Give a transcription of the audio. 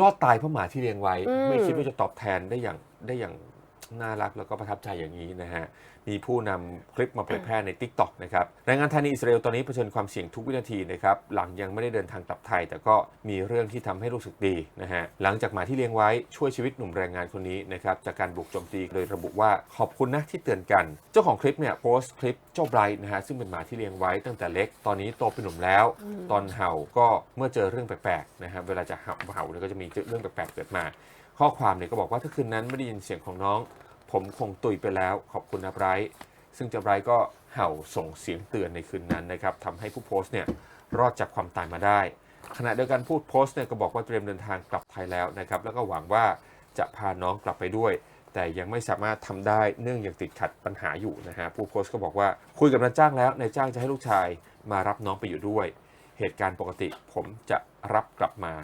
รอดตายเพราะหมาที่เลี้ยงไว้อืมไม่คิดว่าจะตอบแทนได้อย่างได้อย่าง น่ารักแล้วก็ประทับใจอย่างนี้นะฮะ มีผู้นำคลิปมาเผยแพร่ใน Tik t o อกนะครับแรงงานไทยในอิสราเอลตอนนี้เผชิญความเสี่ยงทุกวินาทีนะครับ หลังยังไม่ได้เดินทางกลับไทย แต่ก็มีเรื่องที่ทำให้รู้สึกดีนะฮะ หลังจากหมาที่เลี้ยงไว้ช่วยชีวิตหนุ่มแรงงานคนนี้นะครับจากการบุกโจมตีโดยระบุว่าขอบคุณนะที่เตือนกัน เจ้าของคลิปเนี่ยโพสต์คลิปเจ้าไบรท์นะฮะซึ่งเป็นหมาที่เลี้ยงไว้ตั้งแต่เล็ก ตอนนี้โตเป็นหนุ่มแล้ว ตอนเห่าก็เมื่อเจอเรื่องแปลกๆนะฮะเวลาจะเห่าเห่าเนี่ยก็จะมีเรื่องแปลกๆเกิดมาข้อความเนี่ยก็บอกว่าถ้าคืนนั้นไม่ได้ยินเสียงของน้อง ผมคงตุยไปแล้วขอบคุณนะไบรท์ซึ่งเจ้าไบรท์ก็เห่าส่งเสียงเตือนในคืนนั้นนะครับทำให้ผู้โพสต์เนี่ยรอดจากความตายมาได้ ขณะเดียวกันผู้โพสต์เนี่ยก็บอกว่าเตรียมเดินทางกลับไทยแล้วนะครับแล้วก็หวังว่าจะพาน้องกลับไปด้วย แต่ยังไม่สามารถทำได้เนื่องยังติดขัดปัญหาอยู่นะฮะผู้โพสต์ก็บอกว่าคุยกับนายจ้างแล้วนายจ้างจะให้ลูกชายมารับน้องไปอยู่ด้วย เหตุการณ์ปกติผมจะรับกลับมา